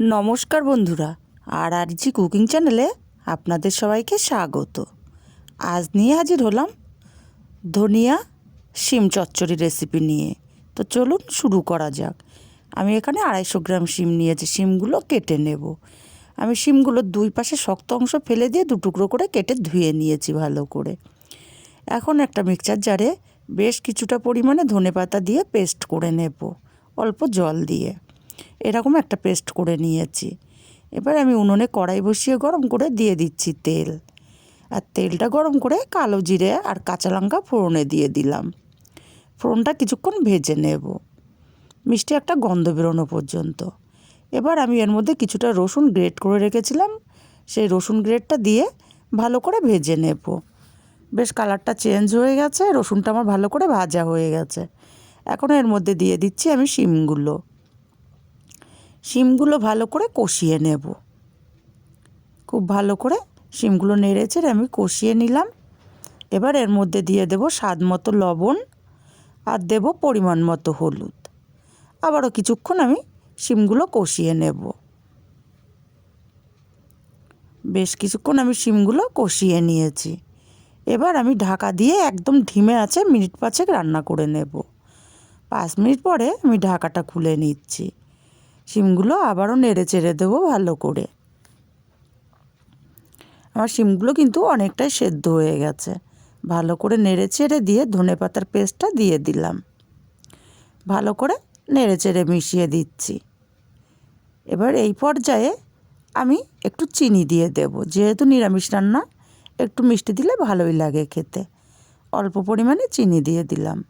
নমস্কার বন্ধুরা, আর আর জি কুকিং চ্যানেলে আপনাদের সবাইকে স্বাগত। আজ নিয়ে হাজির হলাম ধনিয়া শিম চচ্চড়ি রেসিপি নিয়ে। তো চলুন শুরু করা যাক। আমি এখানে আড়াইশো গ্রাম শিম নিয়েছি, শিমগুলো কেটে নেব। আমি শিমগুলোর দুই পাশে শক্ত অংশ ফেলে দিয়ে দু টুকরো করে কেটে ধুয়ে নিয়েছি ভালো করে। এখন একটা মিক্সচার জারে বেশ কিছুটা পরিমাণে ধনেপাতা দিয়ে পেস্ট করে নেব, অল্প জল দিয়ে। এরকম একটা পেস্ট করে নিয়েছি। এবার আমি উনুনে কড়াই বসিয়ে গরম করে দিয়ে দিচ্ছি তেল। আর তেলটা গরম করে কালো জিরে আর কাঁচা লঙ্কা ফোড়নে দিয়ে দিলাম। ফোড়নটা কিছুক্ষণ ভেজে নেব। মিষ্টি একটা গন্ধ বেরোনো পর্যন্ত। এবার আমি এর মধ্যে কিছুটা রসুন গ্রেট করে রেখেছিলাম। সেই রসুন গ্রেটটা দিয়ে ভালো করে ভেজে নেব। বেশ কালারটা চেঞ্জ হয়ে গেছে, রসুনটা আমার ভালো করে ভাজা হয়ে গেছে। এখন এর মধ্যে দিয়ে দিচ্ছি আমি শিমগুলো। শিমগুলো ভালো করে কষিয়ে নেব। খুব ভালো করে শিমগুলো নেড়ে চেড়ে আমি কষিয়ে নিলাম। এবার এর মধ্যে দিয়ে দেব স্বাদ মতো লবণ আর দেব পরিমাণ মতো হলুদ। আবারও কিছুক্ষণ আমি শিমগুলো কষিয়ে নেব। বেশ কিছুক্ষণ আমি শিমগুলো কষিয়ে নিয়েছি। এবার আমি ঢাকা দিয়ে একদম ধিমে আছে মিনিট পাঁচেক রান্না করে নেব। পাঁচ মিনিট পরে আমি ঢাকাটা খুলে নিচ্ছি। শিমগুলো আবারও নেড়ে চেড়ে দেবো ভালো করে। আমার শিমগুলো কিন্তু অনেকটাই সেদ্ধ হয়ে গেছে। ভালো করে নেড়ে চেড়ে দিয়ে ধনে পাতার পেস্টটা দিয়ে দিলাম। ভালো করে নেড়ে চেড়ে মিশিয়ে দিচ্ছি। এবার এই পর্যায়ে আমি একটু চিনি দিয়ে দেব। যেহেতু নিরামিষ রান্না, একটু মিষ্টি দিলে ভালোই লাগে খেতে। অল্প পরিমাণে চিনি দিয়ে দিলাম।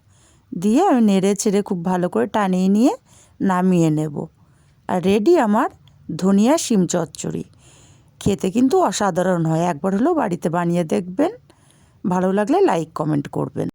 দিয়ে আমি নেড়ে ছেড়ে খুব ভালো করে টানিয়ে নিয়ে নামিয়ে নেব। আর রেডি আমার ধনিয়া শিম চচ্চড়ি। খেতে কিন্তু অসাধারণ হয়। একবার হলেও বাড়িতে বানিয়ে দেখবেন। ভালো লাগলে লাইক কমেন্ট করবেন।